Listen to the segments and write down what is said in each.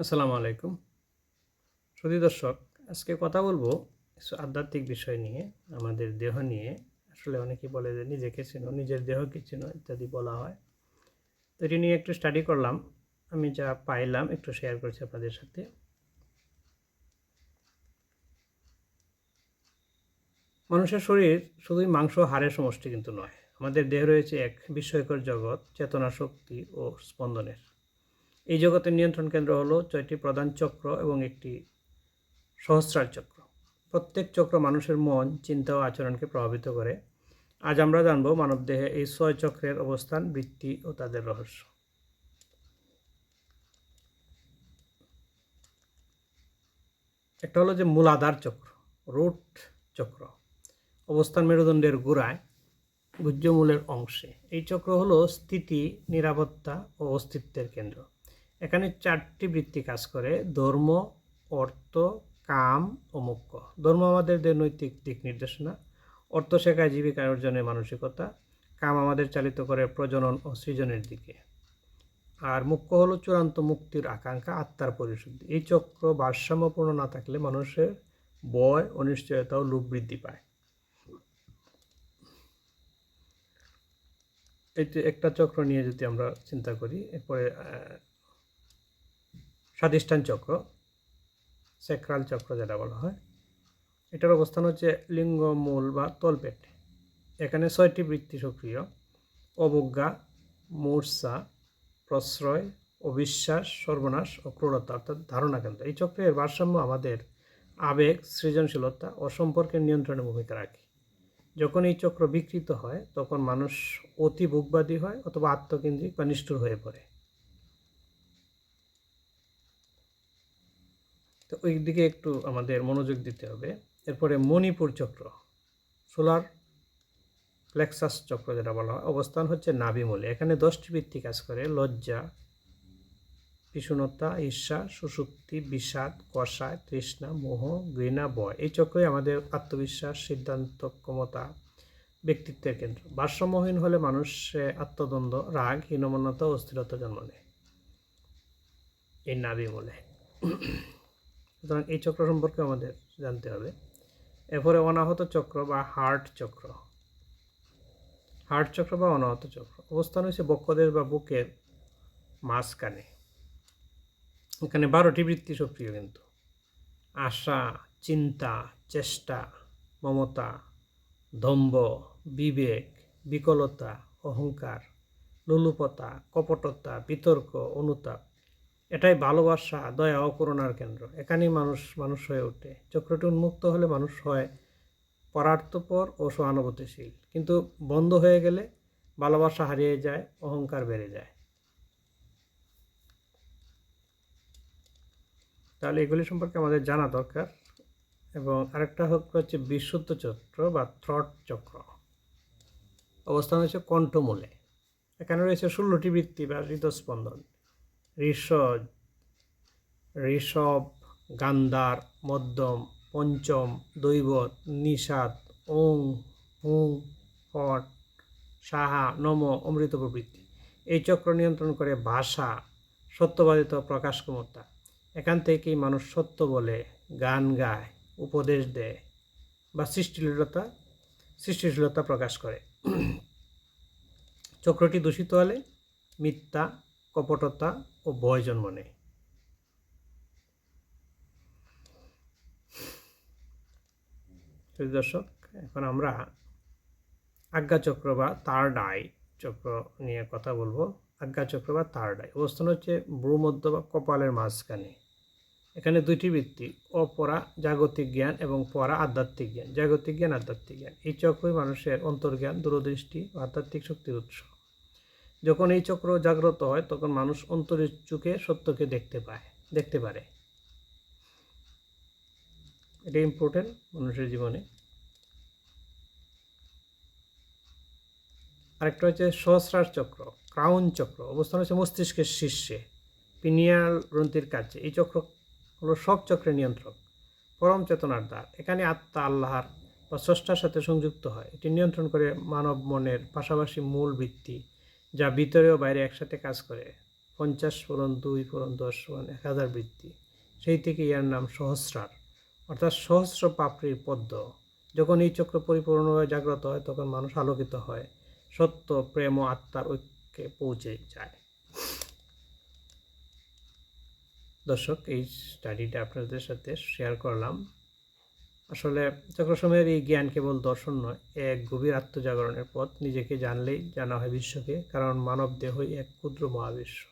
আসসালামু আলাইকুম। সুধী দর্শক, আজকে কথা বলব কিছু আধ্যাত্মিক বিষয় নিয়ে, আমাদের দেহ নিয়ে। আসলে অনেকে বলে যে নিজেকে চেনো, নিজের দেহকে চেনো ইত্যাদি বলা হয়। তো এটি নিয়ে একটু স্টাডি করলাম। আমি যা পাইলাম একটু শেয়ার করছি আপনাদের সাথে। মানুষের শরীর শুধুই মাংস হাড়ের সমষ্টি কিন্তু নয়। আমাদের দেহ রয়েছে এক বিস্ময়কর জগৎ, চেতনা শক্তি ও স্পন্দনের। এই জগতের নিয়ন্ত্রণ কেন্দ্র হলো ছয়টি প্রধান চক্র এবং একটি সহস্রার চক্র। প্রত্যেক চক্র মানুষের মন, চিন্তা ও আচরণকে প্রভাবিত করে। আজ আমরা জানব মানবদেহে এই ছয় চক্রের অবস্থান, বৃত্তি ও তাদের রহস্য। একটা হলো যে মূলাধার চক্র, রুট চক্র। অবস্থান মেরুদণ্ডের গোড়ায় গুহ্যমূলের অংশে। এই চক্র হলো স্থিতি, নিরাপত্তা ও অস্তিত্বের কেন্দ্র। এখানে চারটি বৃত্তি কাজ করে, ধর্ম, অর্থ, কাম ও মুখ্য। ধর্ম আমাদের নৈতিক দিক নির্দেশনা, অর্থ শেখায় জীবিকা অর্জনের মানসিকতা, কাম আমাদের চালিত করে প্রজনন ও সৃজনের দিকে। আর মুখ্য হলো চূড়ান্ত মুক্তির আকাঙ্ক্ষা, আত্মার পরিশুদ্ধি। এই চক্র ভারসাম্যপূর্ণ না থাকলে মানুষের বয় অনিশ্চয়তা ও লোভ বৃদ্ধি পায়। এটি একটা চক্র নিয়ে যদি আমরা চিন্তা করি, এরপরে স্বাধিষ্ঠান চক্র, সেক্রাল চক্র যেটা বলা হয়। এটার অবস্থান হচ্ছে লিঙ্গ, মূল বা তলপেট। এখানে ছয়টি বৃত্তি সক্রিয়। অবজ্ঞা, মূর্ছা, প্রশ্রয়, অবিশ্বাস, সর্বনাশ ও ক্রূরতা অর্থাৎ ধারণা কেন্দ্র। এই চক্রের ভারসাম্য আমাদের আবেগ, সৃজনশীলতা ও সম্পর্কের নিয়ন্ত্রণে ভূমিকা রাখে। যখন এই চক্র বিকৃত হয়, তখন মানুষ অতি ভোগবাদী হয় অথবা আত্মকেন্দ্রিক বা নিষ্ঠুর হয়ে পড়ে। তো ওই দিকে একটু আমাদের মনোযোগ দিতে হবে। এরপরে মণিপুর চক্র, সোলার প্লেক্সাস চক্র যেটা বলা হয়, অবস্থান হচ্ছে নাভিমূলে। এখানে দশটি বৃত্তি কাজ করে, লজ্জা বিষণতা ঈর্ষা সুষুপ্তি বিষাদ কষায় তৃষ্ণা, মোহ, ঘৃণা বয় এই চক্রই আমাদের আত্মবিশ্বাস, সিদ্ধান্ত, ক্ষমতা, ব্যক্তিত্বের কেন্দ্র। ভারসাম্যহীন হলে মানুষে আত্মদ্বন্দ্ব, রাগ, হীনমন্যতা অস্থিরতা জন্ম নেয়। এই নাভি মূলে সুতরাং এই চক্র সম্পর্কে আমাদের জানতে হবে। এরপরে অনাহত চক্র বা হার্ট চক্র। হার্ট চক্র বা অনাহত চক্র। অবস্থান হয়েছে বক্ষদেশ বা বুকের মাঝখানে। এখানে বারোটি বৃত্তি সক্রিয় কিন্তু। আশা, চিন্তা, চেষ্টা, মমতা, দম্ভ, বিবেক, বিকলতা, অহংকার, লুলুপতা, কপটতা, বিতর্ক, অনুতাপ। এটাই ভালোবাসা, দয়া ও করুণার কেন্দ্র। এখানেই মানুষ মানুষ হয়ে ওঠে। চক্রটি উন্মুক্ত হলে মানুষ হয় পরার্থপর ও সহানুভূতিশীল। কিন্তু বন্ধ হয়ে গেলে ভালোবাসা হারিয়ে যায়, অহংকার বেড়ে যায়। তাহলে এগুলি সম্পর্কে আমাদের জানা দরকার। এবং আরেকটা হচ্ছে বিশুদ্ধ চক্র বা থ্রট চক্র। অবস্থান হচ্ছে কণ্ঠমূলে। এখানে রয়েছে ষোলোটি বৃত্তি বা হৃদস্পন্দন। ঋষদ ঋষভ গান্ধার মধ্যম, পঞ্চম দৈবত, নিষাদ, ওং হুং হট, সাহা, নম, অমৃত প্রবৃত্তি এই চক্র নিয়ন্ত্রণ করে ভাষা, সত্যবাদিত প্রকাশ ক্ষমতা। এখান থেকেই মানুষ সত্য বলে, গান গায়, উপদেশ দেয় বা সৃষ্টিশীলতা সৃষ্টিশীলতা প্রকাশ করে। চক্রটি দূষিত হলে মিথ্যা, কপটতা ও ভয় জন্ম নেয়। দর্শক, এখন আমরা আজ্ঞাচক্র বা তার আই চক্র নিয়ে কথা বলব। আজ্ঞাচক্র বা তার আই অবস্থান হচ্ছে ভ্রুমধ্য বা কপালের মাঝখানে। এখানে দুইটি বৃত্তি অপরা জাগতিক জ্ঞান এবং পরা আধ্যাত্মিক জ্ঞান। জাগতিক জ্ঞান, আধ্যাত্মিক জ্ঞান। এই চক্রই মানুষের অন্তর্জ্ঞান, দূরদৃষ্টি, আধ্যাত্মিক শক্তির উৎস। যখন এই চক্র জাগ্রত হয়, তখন মানুষ অন্তরের চোখে সত্যকে দেখতে পায়, দেখতে পারে। এটা ইম্পর্টেন্ট মানুষের জীবনে। আরেকটা হচ্ছে সহস্রার চক্র ক্রাউন চক্র। অবস্থান হচ্ছে মস্তিষ্কের শীর্ষে পিনিয়াল গ্রন্থির কাছে। এই চক্র হলো সব চক্রের নিয়ন্ত্রক, পরম চেতনার দ্বার। এখানে আত্মা আল্লাহর বা স্রষ্টার সাথে সংযুক্ত হয়। এটি নিয়ন্ত্রণ করে মানব মনের পাশাপাশি মূল ভিত্তি যা ভিতরে ও বাইরে একসাথে কাজ করে। পঞ্চাশ পূরণ দুই পূরণ দশ সমান এক হাজার বৃত্তি। সেই থেকে ইয়ার নাম সহস্রার। অর্থাৎ সহস্র পাপড়ির পদ্ম। যখন এই চক্র পরিপূর্ণভাবে জাগ্রত হয়, তখন মানুষ আলোকিত হয়। সত্য, প্রেম ও আত্মার ঐক্যে পৌঁছে যায়। দর্শক, এই স্টাডিটা আপনাদের সাথে শেয়ার করলাম। আসলে চক্রসময়ের এই জ্ঞান কেবল দর্শন নয়, এক গভীর আত্মজাগরণের পথ। নিজেকে জানলেই জানা হয় বিশ্বকে, কারণ মানব দেহই এক ক্ষুদ্র মহাবিশ্ব।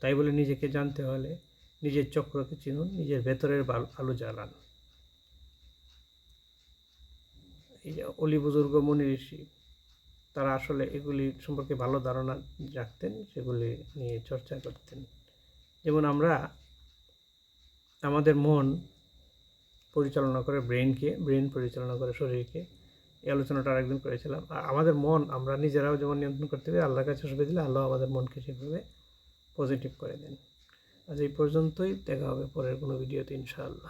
তাই বলে নিজেকে জানতে হলে নিজের চক্রকে চিনুন, নিজের ভেতরের আলো জ্বালান। এই যে অলি বুজুর্গ, মুনি ঋষি, তারা আসলে এগুলি সম্পর্কে ভালো ধারণা রাখতেন সেগুলি নিয়ে চর্চা করতেন। যেমন আমরা, আমাদের মন পরিচালনা করে ব্রেনকে, ব্রেন পরিচালনা করে শরীরকে। এই আলোচনাটা আরেকদিন করেছিলাম। আর আমাদের মন আমরা নিজেরাও যেমন নিয়ন্ত্রণ করতে পারি, আল্লাহর কাছে সুবিধা দিলে আল্লাহ আমাদের মনকে সেভাবে পজিটিভ করে দেন। আজ এই পর্যন্তই, দেখা হবে পরের কোনো ভিডিওতে ইনশাআল্লাহ।